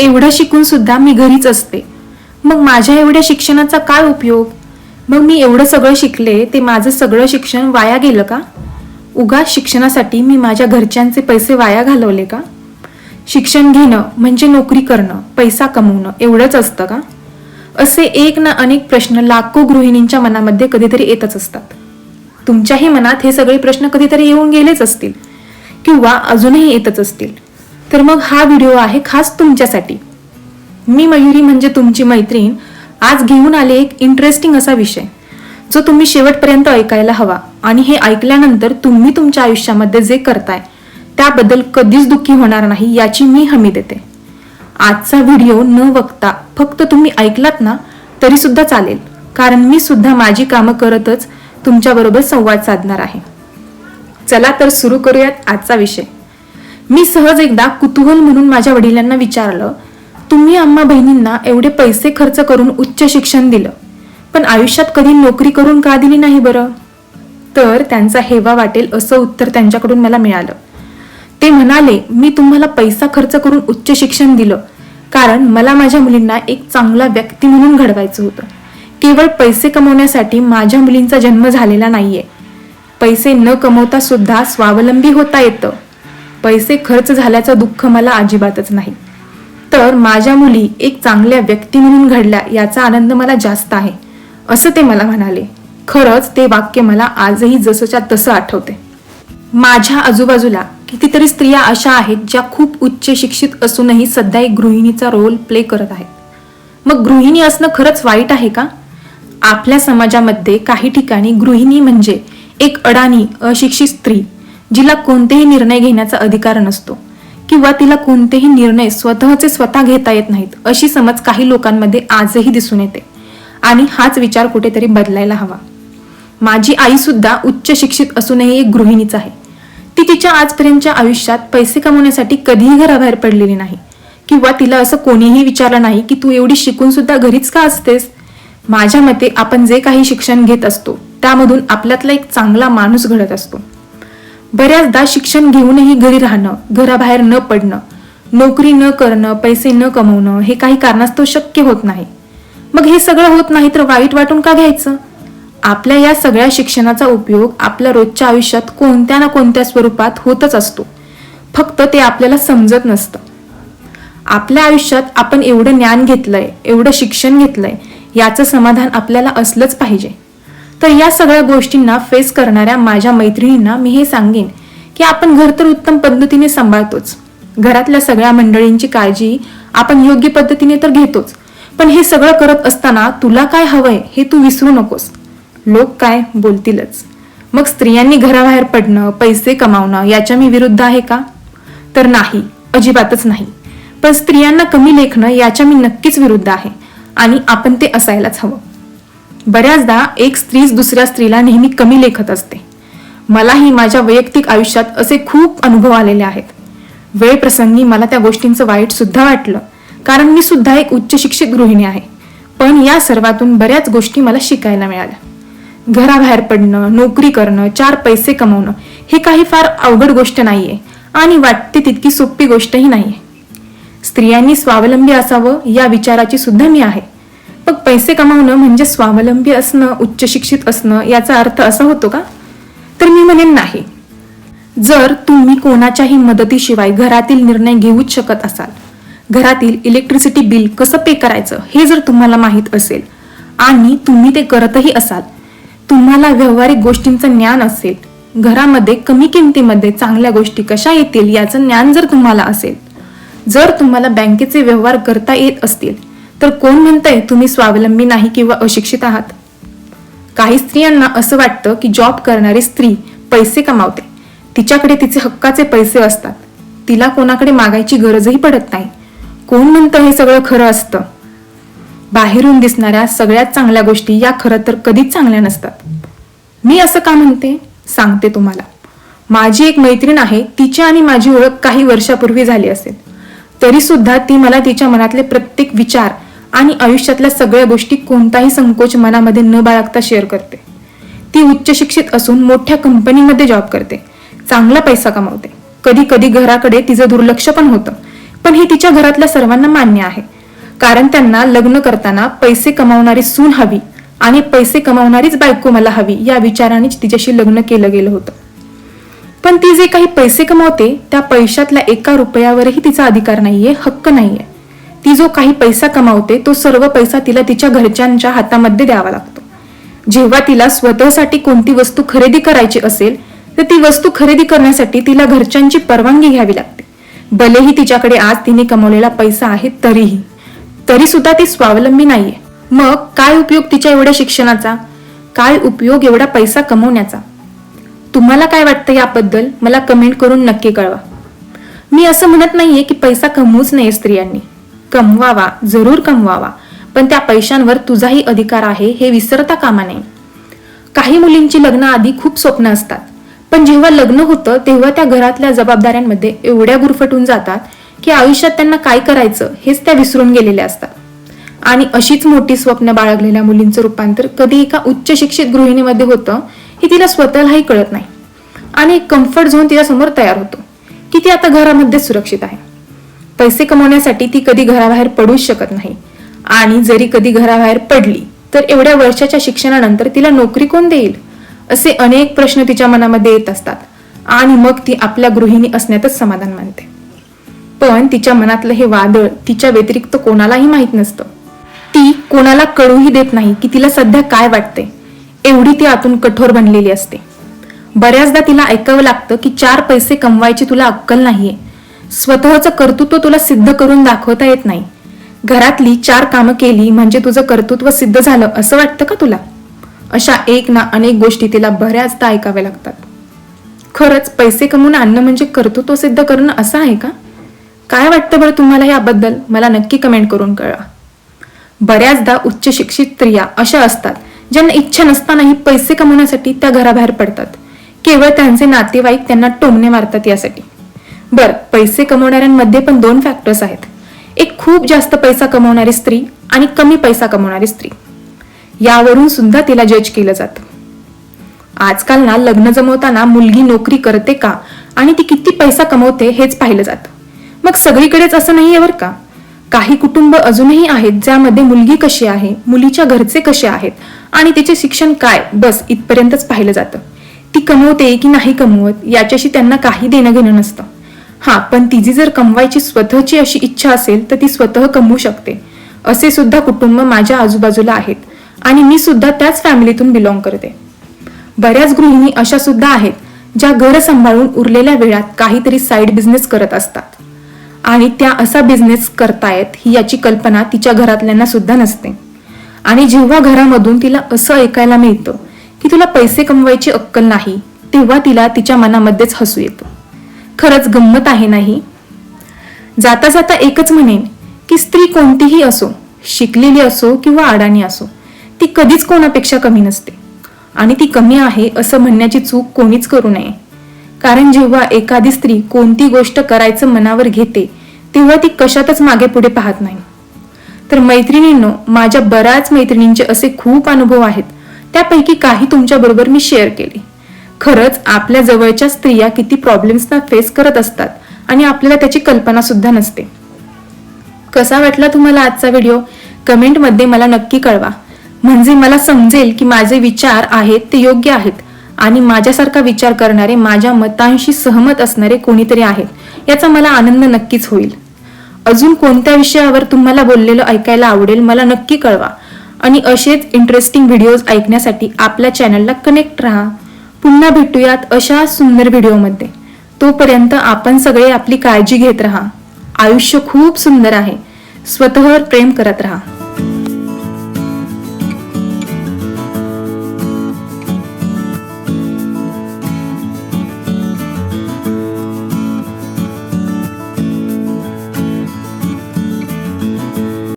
एवढं शिकून सुद्धा मी घरीच असते. मग माझ्या एवढ्या शिक्षणाचा काय उपयोग? मग मी एवढं सगळं शिकले ते माझं सगळं शिक्षण वाया गेलं का? उगा शिक्षणासाठी मी माझ्या घरच्यांचे पैसे वाया घालवले का? शिक्षण घेणं म्हणजे नोकरी करणं पैसा कमवणं एवढंच असतं का? असे एक ना अनेक प्रश्न लाखो गृहिणींच्या मनामध्ये कधीतरी येतच असतात. तुमच्याही मनात हे सगळे प्रश्न कधीतरी येऊन गेलेच असतील किंवा अजूनही येतच असतील. तर मग हा व्हिडिओ आहे खास तुमच्यासाठी. मी मयुरी म्हणजे तुमची मैत्रीण. आज घेऊन आले एक इंटरेस्टिंग असा विषय जो तुम्ही शेवटपर्यंत ऐकायला हवा आणि हे ऐकल्यानंतर तुम्ही तुमच्या आयुष्यामध्ये जे करताय त्याबद्दल कधीच दुःखी होणार नाही याची मी हमी देते. आजचा व्हिडिओ न बघता फक्त तुम्ही ऐकलात ना तरी सुद्धा चालेल कारण मी सुद्धा माझी कामं करतच तुमच्याबरोबर संवाद साधणार आहे. चला तर सुरू करूयात आजचा विषय. मी सहज एकदा कुतूहल म्हणून माझ्या वडिलांना विचारलं तुम्ही आम्हा बहिणींना एवढे पैसे खर्च करून उच्च शिक्षण दिलं पण आयुष्यात कधी नोकरी करून का दिली नाही बरं? तर त्यांचा हेवा वाटेल असं उत्तर त्यांच्याकडून मला मिळालं. ते म्हणाले मी तुम्हाला पैसा खर्च करून उच्च शिक्षण दिलं कारण मला माझ्या मुलींना एक चांगला व्यक्ती म्हणून घडवायचं होतं. केवळ पैसे कमवण्यासाठी माझ्या मुलींचा जन्म झालेला नाहीये. पैसे न कमवता सुद्धा स्वावलंबी होता येतं. पैसे खर्च झाल्याचं दुःख मला अजिबातच नाही. तर माझ्या मुली एक चांगल्या व्यक्ती म्हणून घडल्या याचा आनंद मला जास्त आहे असं ते मला म्हणाले. खरंच ते वाक्य मला आजही जसंच्या तसं आठवते. माझ्या आजूबाजूला कितीतरी स्त्रिया अशा आहेत ज्या खूप उच्च शिक्षित असूनही सध्या एक गृहिणीचा रोल प्ले करत आहेत. मग गृहिणी असणं खरंच वाईट आहे का? आपल्या समाजामध्ये काही ठिकाणी गृहिणी म्हणजे एक अडाणी अशिक्षित स्त्री जिला कोणतेही निर्णय घेण्याचा अधिकार नसतो किंवा तिला कोणतेही निर्णय स्वतःचे स्वतः घेता येत नाहीत अशी समज काही लोकांमध्ये आजही दिसून येते. आणि हाच विचार कुठेतरी बदलायला हवा. माझी आई सुद्धा उच्च शिक्षित असूनही एक गृहिणीच आहे. ती तिच्या आजपर्यंतच्या आयुष्यात पैसे कमवण्यासाठी कधीही घराबाहेर पडलेली नाही. किंवा तिला असं कोणीही विचारलं नाही की तू एवढी शिकून सुद्धा घरीच का असतेस? माझ्या मते आपण जे काही शिक्षण घेत असतो त्यामधून आपल्यातला एक चांगला माणूस घडत असतो. बऱ्याचदा शिक्षण घेऊनही घरी राहणं घराबाहेर न पडणं नोकरी न करणं पैसे न कमवणं हे काही कारणास्तव शक्य होत नाही. मग हे सगळं होत नाही तर वाईट वाटून का घ्यायचं? आपल्या या सगळ्या शिक्षणाचा उपयोग आपल्या रोजच्या आयुष्यात कोणत्या ना कोणत्या स्वरूपात होतच असतो. फक्त ते आपल्याला समजत नसतं. आपल्या आयुष्यात आपण एवढं ज्ञान घेतलंय एवढं शिक्षण घेतलंय याचं समाधान आपल्याला असलंच पाहिजे. तर या सगळ्या गोष्टींना फेस करणाऱ्या माझ्या मैत्रिणींना मी हे सांगेन की आपण घर तर उत्तम पद्धतीने सांभाळतोच. घरातल्या सगळ्या मंडळींची काळजी आपण योग्य पद्धतीने तर घेतोच. पण हे सगळं करत असताना तुला काय हवंय हे तू विसरू नकोस. लोक काय बोलतीलच. मग स्त्रियांनी घराबाहेर पडणं पैसे कमावणं याच्या मी विरुद्ध आहे का? तर नाही अजिबातच नाही. पण स्त्रियांना कमी लेखणं याच्या मी नक्कीच विरुद्ध आहे आणि आपण ते असायलाच हवं. बऱ्याचदा एक स्त्रीच दुसऱ्या स्त्रीला नेहमी कमी लेखत असते. मलाही माझ्या वैयक्तिक आयुष्यात असे खूप अनुभव आलेले आहेत. वेळ प्रसंगी मला त्या गोष्टींचं वाईट सुद्धा वाटलं कारण मी सुद्धा एक उच्च शिक्षित गृहिणी आहे. पण या सर्वातून बऱ्याच गोष्टी मला शिकायला मिळाल्या. घराबाहेर पडणं नोकरी करणं चार पैसे कमवणं हे काही फार अवघड गोष्ट नाहीये आणि वाटते तितकी सोपी गोष्टही नाहीये. स्त्रियांनी स्वावलंबी असावं या विचाराची सुद्धा मी आहे. पैसे कमावणं म्हणजे स्वावलंबी असणं उच्च शिक्षित असणं याचा अर्थ असा होतो का? तर मी म्हणेन नाही. जर तुम्ही कोणाच्याही मदतीशिवाय घरातील निर्णय घेऊच शकत असाल घरातील इलेक्ट्रिसिटी बिल कसं पे करायचं हे जर तुम्हाला माहीत असेल आणि तुम्ही ते करतही असाल तुम्हाला व्यावहारिक गोष्टींचं ज्ञान असेल घरामध्ये कमी किमतीमध्ये चांगल्या गोष्टी कशा येतील याचं ज्ञान जर तुम्हाला असेल जर तुम्हाला बँकेचे व्यवहार करता येत असतील तर कोण म्हणतंय तुम्ही स्वावलंबी नाही किंवा अशिक्षित आहात? काही स्त्रियांना असं वाटतं की जॉब करणारी स्त्री पैसे कमावते. तिच्याकडे तिचे हक्काचे पैसे असतात. तिला कोणाकडे मागायची गरजही पडत नाही. कोण म्हणतं हे सगळं खरं असतं? बाहेरून दिसणाऱ्या सगळ्यात चांगल्या गोष्टी या खरं तर कधीच चांगल्या नसतात. मी असं का म्हणते? सांगते तुम्हाला. माझी एक मैत्रीण आहे तिची आणि माझी ओळख काही वर्षापूर्वी झाली असेल. तरी सुद्धा ती मला तिच्या मनातले प्रत्येक विचार आणि आयुष्यातल्या सगळ्या गोष्टी कोणताही संकोच मनामध्ये न बाळगता शेअर करते. ती उच्च शिक्षित असून मोठ्या कंपनीमध्ये जॉब करते. चांगला पैसा कमावते. कधी कधी घराकडे तिचं दुर्लक्ष पण होतं. पण हे तिच्या घरातल्या सर्वांना मान्य आहे. कारण त्यांना लग्न करताना पैसे कमावणारी सून हवी आणि पैसे कमावणारीच बायको मला हवी या विचारानेच तिच्याशी लग्न केलं गेलं होतं. पण ती जे काही पैसे कमावते त्या पैशातल्या एका रुपयावरही तिचा अधिकार नाहीये हक्क नाहीये. ती जो काही पैसा कमावते तो सर्व पैसा तिला तिच्या घरच्यांच्या हातामध्ये द्यावा लागतो. जेव्हा तिला स्वतःसाठी कोणती वस्तू खरेदी करायची असेल तर ती वस्तू खरेदी करण्यासाठी तिला घरच्यांची परवानगी घ्यावी लागते. भलेही तिच्याकडे आज तिने कमवलेला पैसा आहे तरीही. तरी सुद्धा ती स्वावलंबी नाहीये. मग काय उपयोग तिच्या एवढ्या शिक्षणाचा? काय उपयोग एवढा पैसा कमवण्याचा? तुम्हाला काय वाटतं याबद्दल? मला कमेंट करून नक्की कळवा. मी असं म्हणत नाहीये की पैसा कमवूच नाही स्त्रियांनी. कमवावा जरूर कमवावा. पण त्या पैशांवर तुझाही अधिकार आहे हे विसरता कामा नये. काही मुलींची लग्न आधी खूप स्वप्न असतात. पण जेव्हा लग्न होतं तेव्हा त्या घरातल्या जबाबदाऱ्यांमध्ये एवढ्या गुरफटून जातात की आयुष्यात त्यांना काय करायचं हेच त्या विसरून गेलेल्या असतात. आणि अशीच मोठी स्वप्न बाळगलेल्या मुलींचं रूपांतर कधी एका उच्च शिक्षित गृहिणीमध्ये होतं हे तिला स्वतःलाही कळत नाही. आणि एक कम्फर्ट झोन तिच्या समोर तयार होतो की ती आता घरामध्ये सुरक्षित आहे. पैसे कमवण्यासाठी ती कधी घराबाहेर पडूच शकत नाही. आणि जरी कधी घराबाहेर पडली तर एवढ्या वर्षाच्या शिक्षणानंतर तिला नोकरी कोण देईल? असे अनेक प्रश्न तिच्या मनामध्ये येत असतात. आणि मग ती आपल्या गृहिणी असण्यातच समाधान मानते. पण तिच्या मनातलं हे वादळ तिच्या व्यतिरिक्त कोणालाही माहीत नसतं. ती कोणाला कळूही देत नाही की तिला सध्या काय वाटते एवढी ती आतून कठोर बनलेली असते. बऱ्याचदा तिला ऐकावं लागतं की चार पैसे कमवायची तुला अक्कल नाहीये. स्वतःचं कर्तृत्व तुला सिद्ध करून दाखवता येत नाही. घरातली चार कामं केली म्हणजे तुझं कर्तृत्व सिद्ध झालं असं वाटतं का तुला? अशा एक ना अनेक गोष्टी तिला बऱ्याचदा ऐकाव्या लागतात. खरंच पैसे कमवून आणणं म्हणजे कर्तृत्व सिद्ध करणं असं आहे का? काय वाटतं बरं तुम्हाला याबद्दल? मला नक्की कमेंट करून कळवा. बऱ्याचदा उच्च शिक्षित स्त्रिया अशा असतात ज्यांना इच्छा नसतानाही पैसे कमवण्यासाठी त्या घराबाहेर पडतात. केवळ त्यांचे नातेवाईक त्यांना टोमणे मारतात यासाठी. बर पैसे कमवणाऱ्यांमध्ये पण दोन फॅक्टर्स आहेत. एक खूप जास्त पैसा कमवणारी स्त्री आणि कमी पैसा कमवणारी स्त्री. यावरून सुद्धा तिला जज केलं जातं. आजकाल ना लग्न जमवताना मुलगी नोकरी करते का आणि ती किती पैसा कमवते हेच पाहिलं जातं. मग सगळीकडेच असं नाहीये बरं का? काही कुटुंब अजूनही आहेत ज्यामध्ये मुलगी कशी आहे मुलीच्या घरचे कसे आहेत आणि तिचे शिक्षण काय बस इथपर्यंतच पाहिलं जातं. ती कमवते की नाही कमवत याच्याशी त्यांना काही देणं घेणं नसतं. हा पण तिची जर कमवायची स्वतःची अशी इच्छा असेल तर ती स्वतः कमवू शकते. असे सुद्धा कुटुंब माझ्या आजूबाजूला आहेत आणि मी सुद्धा त्याच फॅमिलीतून बिलॉंग करते. बऱ्याच गृहिणी अशा सुद्धा आहेत ज्या घर सांभाळून उरलेल्या वेळात काहीतरी साईड बिझनेस करत असतात. आणि त्या असा बिझनेस करतायत ही याची कल्पना तिच्या घरातल्यांना सुद्धा नसते. आणि जेव्हा घरामधून तिला असं ऐकायला मिळतं की तुला पैसे कमवायची अक्कल नाही तेव्हा तिला तिच्या मनामध्येच हसू येतं. खरंच गंमत आहे नाही? जाता जाता एकच म्हणेन की स्त्री कोणतीही असो शिकलेली असो किंवा अडाणी असो ती कधीच कोणापेक्षा कमी नसते. आणि ती कमी आहे असं म्हणण्याची चूक कोणीच करू नये. कारण जेव्हा एखादी स्त्री कोणती गोष्ट करायचं मनावर घेते तेव्हा ती कशातच मागे पुढे पाहत नाही. तर मैत्रिणींनो माझ्या बऱ्याच मैत्रिणींचे असे खूप अनुभव आहेत. त्यापैकी काही तुमच्याबरोबर मी शेअर केले. खरंच आपल्या जवळच्या स्त्रिया किती प्रॉब्लेम्सना फेस करत असतात आणि आपल्याला त्याची कल्पना सुद्धा नसते. कसा वाटला तुम्हाला आजचा व्हिडिओ कमेंटमध्ये मला नक्की कळवा. म्हणजे मला समजेल की माझे विचार आहेत ते योग्य आहेत आणि माझ्यासारखा विचार करणारे माझ्या मतांशी सहमत असणारे कोणीतरी आहेत याचा मला आनंद नक्कीच होईल. अजून कोणत्या विषयावर तुम्हाला बोललेलं ऐकायला आवडेल मला नक्की कळवा. आणि असेच इंटरेस्टिंग व्हिडिओज ऐकण्यासाठी आपल्या चॅनलला कनेक्ट राहा. पुन्हा भेटूयात अशा सुंदर व्हिडिओमध्ये. तोपर्यंत आपण सगळे आपली काळजी घेत राहा. आयुष्य खूप सुंदर आहे. स्वतःवर प्रेम करत राहा.